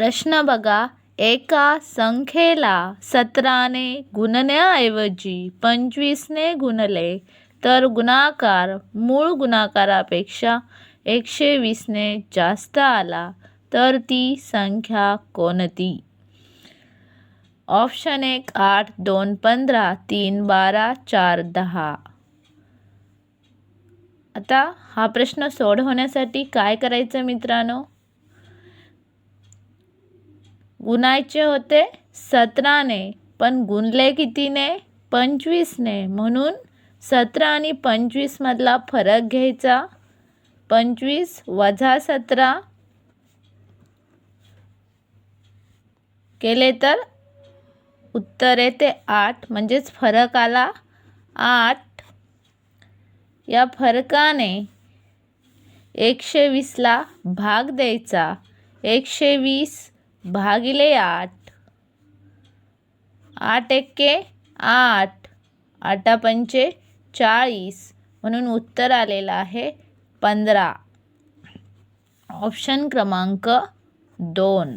प्रश्न बघा. एका संख्येला सतराने गुणण्याऐवजी पंचवीसने गुणले तर गुणाकार मूळ गुणाकारापेक्षा एकशे वीसने जास्त आला तर ती संख्या कोणती? ऑप्शन एक आठ दोन पंधरा तीन बारा चार दहा. आता हा प्रश्न सोडवण्यासाठी काय करायचं मित्रांनो? गुणायचे होते सतराने पण गुणले कितीने? पंचवीसने. म्हणून सतरा आणि पंचवीसमधला फरक घ्यायचा. पंचवीस वजा सतरा केले तर उत्तर येते आठ. म्हणजेच फरक आला आठ. या फरकाने एकशे वीसला भाग द्यायचा. एकशे वीस भागिले आठ. आठ एक्के आठ. आठा पंचे चाळीस. म्हणून उत्तर आलेलं आहे पंधरा. ऑप्शन क्रमांक दोन.